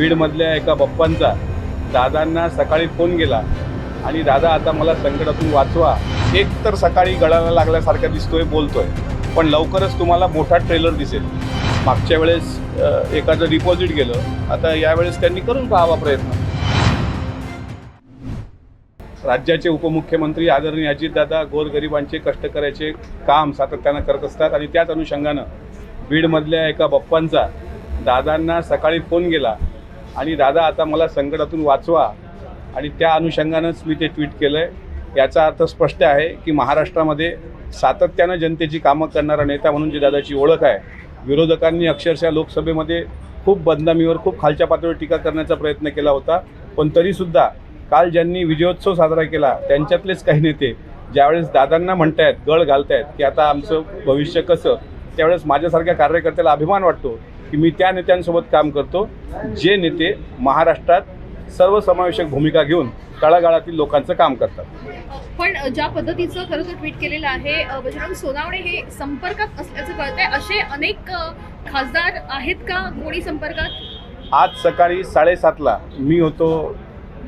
बीडमधल्या एका बप्पांचा दादांना सकाळी फोन गेला आणि दादा आता मला संकटातून वाचवा. एक तर सकाळी गळाला लागल्यासारखा दिसतोय बोलतोय. पण लवकरच तुम्हाला मोठा ट्रेलर दिसेल. मागच्या वेळेस एकाचं डिपॉझिट गेलं. आता यावेळेस त्यांनी करून पाहावा प्रयत्न. राज्याचे उपमुख्यमंत्री आदरणीय अजितदादा गोरगरिबांचे कष्टकऱ्याचे काम सातत्यानं करत असतात आणि त्याच अनुषंगानं बीडमधल्या एका बप्पांचा दादांना सकाळी फोन गेला. आणि दादा आता मला संकटातून वाचवा. आणि त्या अनुषंगानंच मी ते ट्विट केलं आहे याचा अर्थ स्पष्ट आहे की महाराष्ट्रामध्ये सातत्यानं जनतेची कामं करणारा नेता म्हणून जी दादाची ओळख आहे विरोधकांनी अक्षरशः लोकसभेमध्ये खूप बदनामीवर खूप खालच्या पातळीवर टीका करण्याचा प्रयत्न केला होता. पण तरीसुद्धा काल ज्यांनी विजयोत्सव साजरा केला त्यांच्यातलेच काही नेते ज्यावेळेस दादांना म्हणतायत गळ घालतायत की आता आमचं भविष्य कसं त्यावेळेस माझ्यासारख्या कार्यकर्त्याला अभिमान वाटतो. की मी त्या नेत्यांसोबत काम करतो जे नेते महाराष्ट्रात सर्वसमावेशक भूमिका घेऊन तळागाळातील लोकांचं काम करतात. पण ज्या पद्धतीचं खरं तर ट्विट केलेलं आहे बजरंग सोनावणे हे संपर्कात असल्याचं कळतंय. असे अनेक खासदार आहेत का कोणी संपर्कात? आज सकाळी साडेसातला मी होतो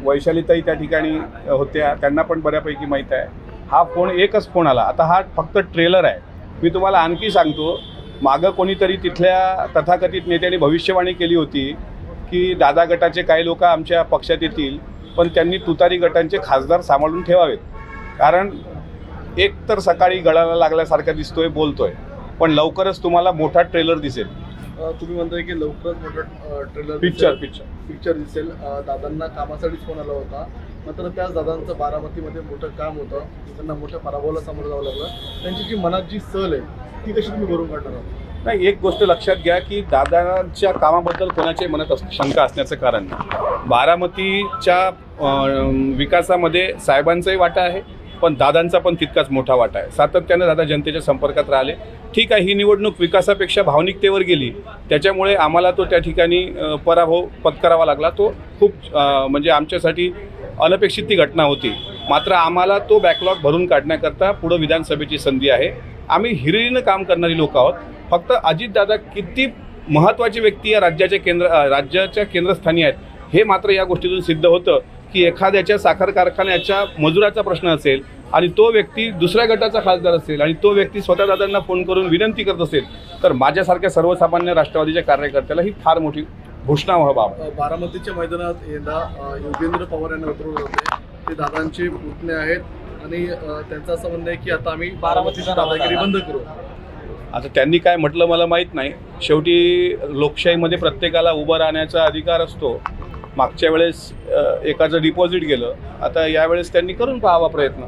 वैशालीताई त्या ठिकाणी होत्या. त्यांना पण बऱ्यापैकी माहीत आहे. हा फोन एकच फोन आला. आता हा फक्त ट्रेलर आहे. मी तुम्हाला आणखी सांगतो मागं कोणीतरी तिथल्या तथाकथित नेत्यांनी भविष्यवाणी केली होती की दादा गटाचे काही लोक आमच्या पक्षात येतील पण त्यांनी तुतारी गटांचे खासदार सांभाळून ठेवावेत. कारण एक तर सकाळी गळाला लागल्यासारखा दिसतोय बोलतोय पण लवकरच तुम्हाला मोठा ट्रेलर दिसेल. तुम्ही म्हणताय की लवकरच मोठं ट्रेलर पिक्चर पिक्चर पिक्चर दिसेल. दादांना कामासाठीच फोन आला होता. मात्र त्याच दादांचं बारामतीमध्ये मोठं काम होतं. त्यांना मोठ्या पराभवाला सामोरं जावं लागलं. त्यांची जी मनात जी सल आहे ती कशी तुम्ही भरून काढणार आहात? नाही एक गोष्ट लक्षात घ्या की दादांच्या कामाबद्दल कोणाच्याही मनात अस- शंका असण्याचं कारण नाही. बारामतीच्या विकासामध्ये साहेबांचाही वाटा आहे पण दादांचा पण तितकाच मोठा वाटा आहे. सातत्यानं दादा जनतेच्या संपर्कात राहिले. ठीक आहे ही निवडणूक विकासापेक्षा भावनिकतेवर गेली. त्याच्यामुळे आम्हाला तो त्या ठिकाणी पराभव पत्करावा लागला. तो खूप म्हणजे आमच्यासाठी अनपेक्षित ती घटना होती. मात्र आम्हाला तो बॅकलॉग भरून काढण्याकरता पुढं विधानसभेची संधी आहे. आम्ही हिरिरीनं काम करणारी लोक आहोत. फक्त अजितदादा किती महत्त्वाची व्यक्ती या राज्याच्या केंद्र राज्याच्या केंद्रस्थानी आहेत हे मात्र या गोष्टीतून सिद्ध होतं की एखाद्याच्या साखर कारखान्याच्या मजुराचा प्रश्न असेल आणि तो व्यक्ती दुसऱ्या गटाचा खासदार असेल आणि तो व्यक्ती स्वतः दादांना फोन करून विनंती करत असेल तर माझ्यासारख्या सर्वसामान्य राष्ट्रवादीच्या कार्यकर्त्याला ही फार मोठी घोषणा व्हा बाब बारामतीच्या मैदानात यंदा योगेंद्र पवार यांना उतरवलं होते. ते दादांचे पुतणे आहेत. आणि त्यांचं असं म्हणणं आहे की आता आम्ही बारामतीची दादागिरी बंद करू. आता त्यांनी काय म्हटलं मला माहीत नाही. शेवटी लोकशाहीमध्ये प्रत्येकाला उभं राहण्याचा अधिकार असतो. मागच्या वेळेस एकाचं डिपॉझिट गेलं. आता यावेळेस त्यांनी करून पाहावा प्रयत्न.